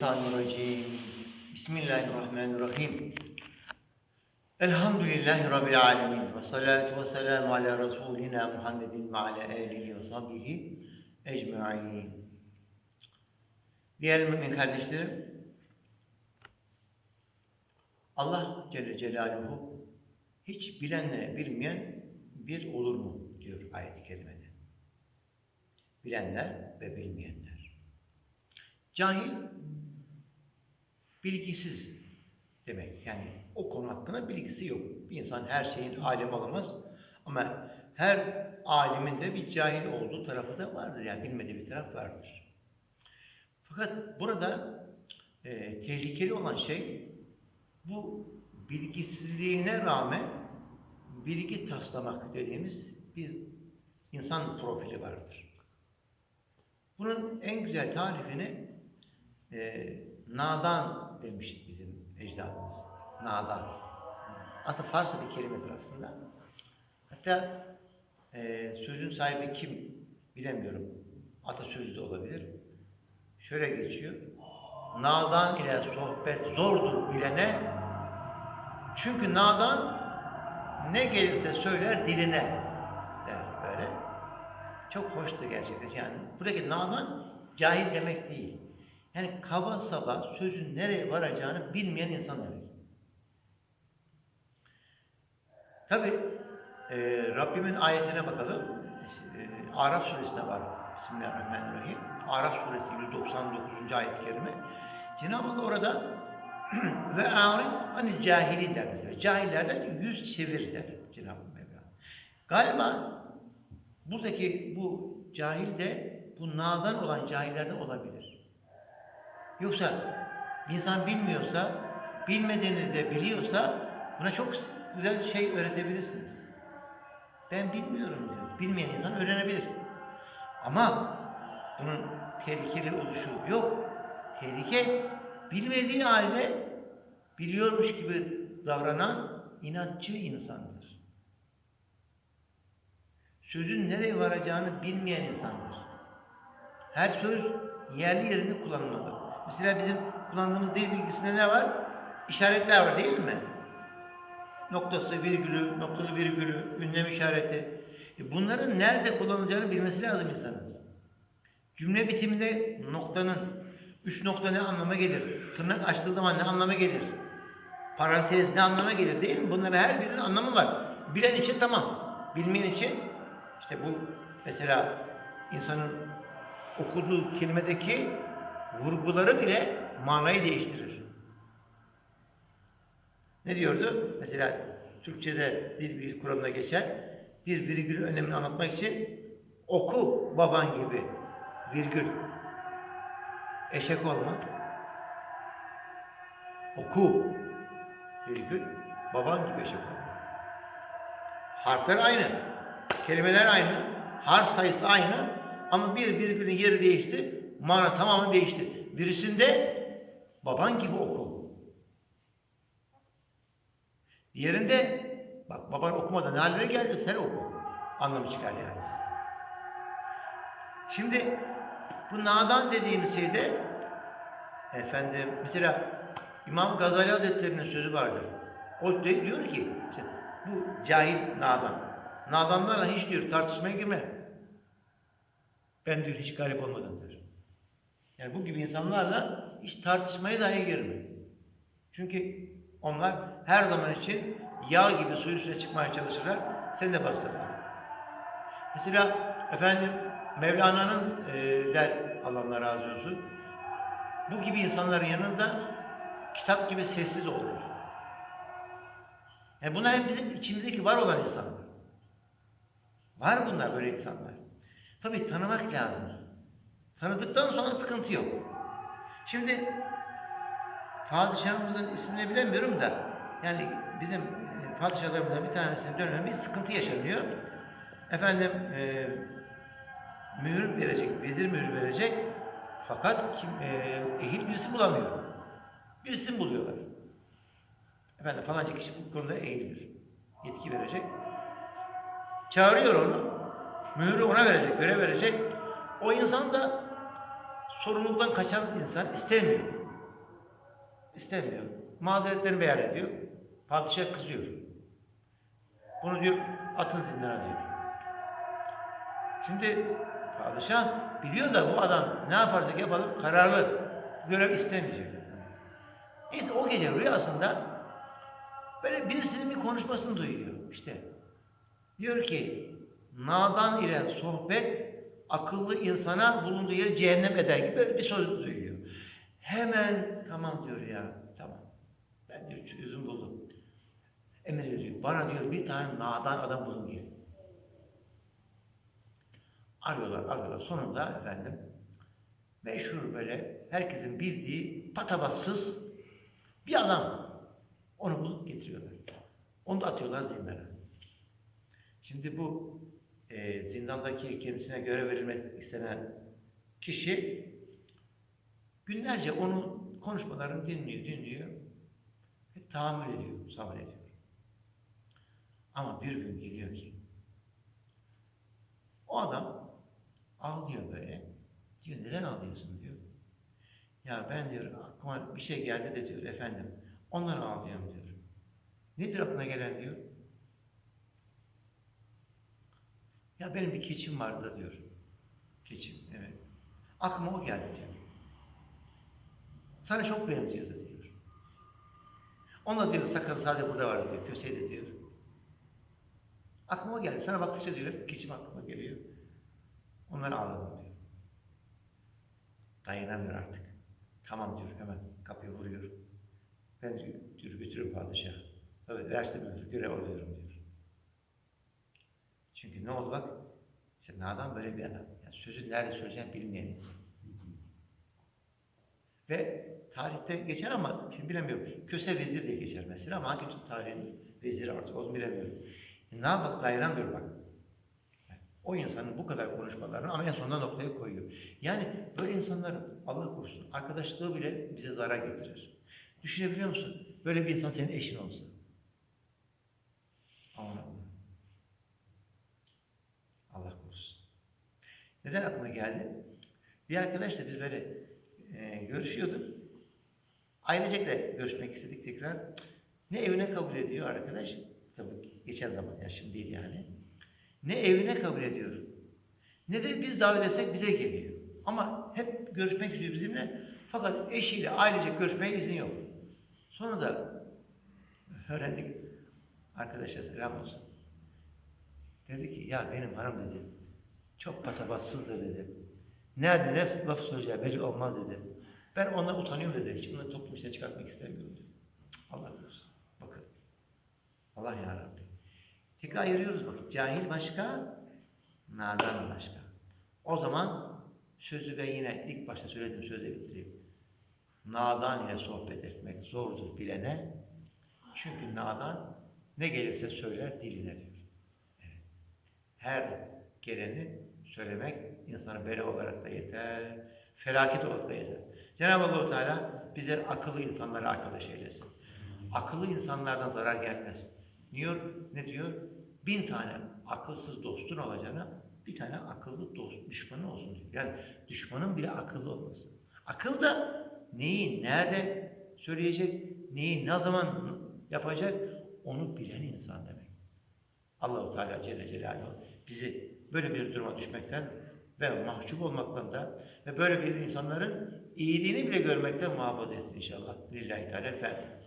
Euzubillahimineşşeytanirracim. Bismillahirrahmanirrahim. Elhamdülillahi Rabbil alemin. Ve salatu ve selamu ala Resulina Muhammedin ve ala alihi ve sahbihi ecma'in. Değerli mümin kardeşlerim, Allah Celle Celaluhu hiç bilenle bilmeyen bir olur mu diyor ayet-i kerimede. Bilenler ve bilmeyenler. Cahil bilgisiz demek. Yani o konu hakkında bilgisi yok. Bir insan her şeyin alim olamaz. Ama her alimin de bir cahil olduğu tarafı da vardır. Yani bilmediği bir taraf vardır. Fakat burada e, tehlikeli olan şey bu bilgisizliğine rağmen bilgi taslamak dediğimiz bir insan profili vardır. Bunun en güzel tarifini e, nadan demiş bizim ecdadımız. Nadan. Aslında Farsça bir kelimedir aslında. Hatta e, sözün sahibi kim bilemiyorum. Atasözü de olabilir. Şöyle geçiyor. Nadan ile sohbet zordur bilene. Çünkü nadan ne gelirse söyler diline der böyle. Çok hoştu gerçekten yani. Buradaki nadan cahil demek değil. Yani kaba saba sözün nereye varacağını bilmeyen insan demek. Tabi e, Rabbimin ayetine bakalım. E, Araf suresinde var. Bismillahirrahmanirrahim. Araf suresi 199. ayet-i kerime. Cenab-ı Allah orada ve arin hani cahili der mesela. Cahillerden yüz çevir der Cenab-ı Mevla. Galiba buradaki bu cahil de bu nadan olan cahillerden olabilir. Yoksa insan bilmiyorsa, bilmediğini de biliyorsa buna çok güzel şey öğretebilirsiniz. Ben bilmiyorum diyor. Bilmeyen insan öğrenebilir. Ama bunun tehlikeli oluşu yok. Tehlike bilmediği halde biliyormuş gibi davranan inatçı insandır. Sözün nereye varacağını bilmeyen insandır. Her söz yerli yerinde kullanılmalı. Mesela bizim kullandığımız dil bilgisinde ne var? İşaretler var değil mi? Noktası, virgülü, noktalı virgülü, ünlem işareti. E bunların nerede kullanılacağını bilmesi lazım insanın. Cümle bitiminde noktanın, üç nokta ne anlama gelir? Tırnak açtığı zaman ne anlama gelir? Parantez ne anlama gelir değil mi? Bunların her birinin anlamı var. Bilen için tamam. Bilmeyen için işte bu mesela insanın okuduğu kelimedeki vurguları bile manayı değiştirir. Ne diyordu? Mesela Türkçe'de dil bilgi kuramına geçer. Bir virgül önemini anlatmak için oku baban gibi virgül. Eşek olma. Oku virgül. Baban gibi eşek olma. Harfler aynı. Kelimeler aynı. Harf sayısı aynı. Ama bir virgülün yeri değişti. Mana tamamen değişti. Birisinde baban gibi oku. Diğerinde bak baban okumadan hallere geldi sen oku. Anlamı çıkar yani. Şimdi bu nadan dediğimiz şeyde efendim mesela İmam Gazali Hazretleri'nin sözü vardır. O diyor ki bu cahil nadan. Nadanlarla hiç diyor tartışmaya girme. Ben diyor hiç galip olmadım diyor. Yani bu gibi insanlarla hiç tartışmaya dahi girme. Çünkü onlar her zaman için yağ gibi suyun üstüne çıkmaya çalışırlar. Seni de bastırırlar. Mesela efendim Mevlana'nın e, der Allah razı olsun. Bu gibi insanların yanında kitap gibi sessiz olur. Yani bunlar hep bizim içimizdeki var olan insanlar. Var bunlar böyle insanlar. Tabii tanımak lazım. Tanıdıktan sonra sıkıntı yok. Şimdi padişahımızın ismini bilemiyorum da yani bizim e, padişahlarımızdan bir tanesinin döneminde bir sıkıntı yaşanıyor. Efendim e, mühür verecek, vezir mühür verecek fakat kim, e, ehil birisi bulamıyor. Birisini buluyorlar. Efendim falanca kişi bu konuda eğilir. Yetki verecek. Çağırıyor onu. Mührü ona verecek, görev verecek. O insan da sorumluluktan kaçan insan istemiyor. İstemiyor. Mazeretlerini beyan ediyor. Padişah kızıyor. Bunu diyor atın zindana diyor. Şimdi padişah biliyor da bu adam ne yaparsak yapalım kararlı görev istemeyecek. Neyse o gece rüyasında böyle birisinin bir konuşmasını duyuyor işte. Diyor ki nadan ile sohbet akıllı insana bulunduğu yeri cehennem eder gibi bir söz duyuyor. Hemen tamam diyor ya tamam. Ben diyor çözüm buldum. Emir veriyor. Bana diyor bir tane nadan adam bulun diye. Arıyorlar, arıyorlar. Sonunda efendim meşhur böyle herkesin bildiği patavatsız bir adam. Onu bulup getiriyorlar. Onu da atıyorlar zindana. Şimdi bu e, zindandaki kendisine görev verilmek istenen kişi günlerce onun konuşmalarını dinliyor, dinliyor. Ve tahammül ediyor, sabrediyor. Ama bir gün geliyor ki o adam ağlıyor böyle. Diyor neden ağlıyorsun diyor. Ya ben diyor aklıma bir şey geldi de diyor efendim. Ondan ağlıyorum diyor. Nedir aklına gelen diyor. Ya benim bir keçim vardı diyor. Keçim evet. Aklıma o geldi diyor. Sana çok benziyordu diyor. Ona diyor sakalı sadece burada vardı diyor. Köseydi diyor. Aklıma o geldi. Sana baktıkça diyor keçim aklıma geliyor. Onları ağladım diyor. Dayanamıyor artık. Tamam diyor hemen kapıyı vuruyor. Ben diyor, götürüyorum padişah. Evet versin müdür görev alıyorum diyor. Çünkü ne oldu bak? İşte adam böyle bir adam. Yani sözü nerede söyleyeceğini bilmeyen. Ve tarihte geçer ama şimdi bilemiyorum. Köse vezir diye geçer mesela ama hangi Türk tarihinin veziri artık onu bilemiyorum. E ne yapmak dayanamıyor bak. Yani o insanın bu kadar konuşmalarını ama en sonunda noktaya koyuyor. Yani böyle insanların Allah korusun arkadaşlığı bile bize zarar getirir. Düşünebiliyor musun? Böyle bir insan senin eşin olsa. Aman Allah. Allah korusun. Neden aklıma geldi? Bir arkadaşla biz böyle e, görüşüyorduk. Ailecekle görüşmek istedik tekrar. Ne evine kabul ediyor arkadaş? Tabii geçen zaman ya şimdi değil yani. Ne evine kabul ediyor. Ne de biz davet etsek bize geliyor. Ama hep görüşmek istiyor bizimle. Fakat eşiyle ailecek görüşmeye izin yok. Sonra da öğrendik. Arkadaşa selam olsun. Dedi ki ya benim hanım dedi. Çok patavatsızdır dedi. Nerede ne laf söyleyeceği belli olmaz dedi. Ben ondan utanıyorum dedi. Hiç bunları toplum içine çıkartmak istemiyorum dedi. Allah korusun. Bakın. Allah ya Rabbi. Tekrar ayırıyoruz bak. Cahil başka, nadan başka. O zaman sözü ben yine ilk başta söylediğim sözle bitireyim. Nadan ile sohbet etmek zordur bilene. Çünkü nadan ne gelirse söyler diline diyor. Evet. Her geleni söylemek insana bela olarak da yeter, felaket olarak da yeter. Cenab-ı Allah Teala bize akıllı insanları arkadaş eylesin. Akıllı insanlardan zarar gelmez. Diyor, ne diyor? Bin tane akılsız dostun olacağına bir tane akıllı dost, düşmanı olsun diyor. Yani düşmanın bile akıllı olması. Akıl da neyi, nerede söyleyecek, neyi, ne zaman yapacak onu bilen insan demek. Allahu Teala Celle Celaluhu bizi böyle bir duruma düşmekten ve mahcup olmaktan da ve böyle bir insanların iyiliğini bile görmekten muhafaza etsin inşallah. Lillahi Teala Fatiha.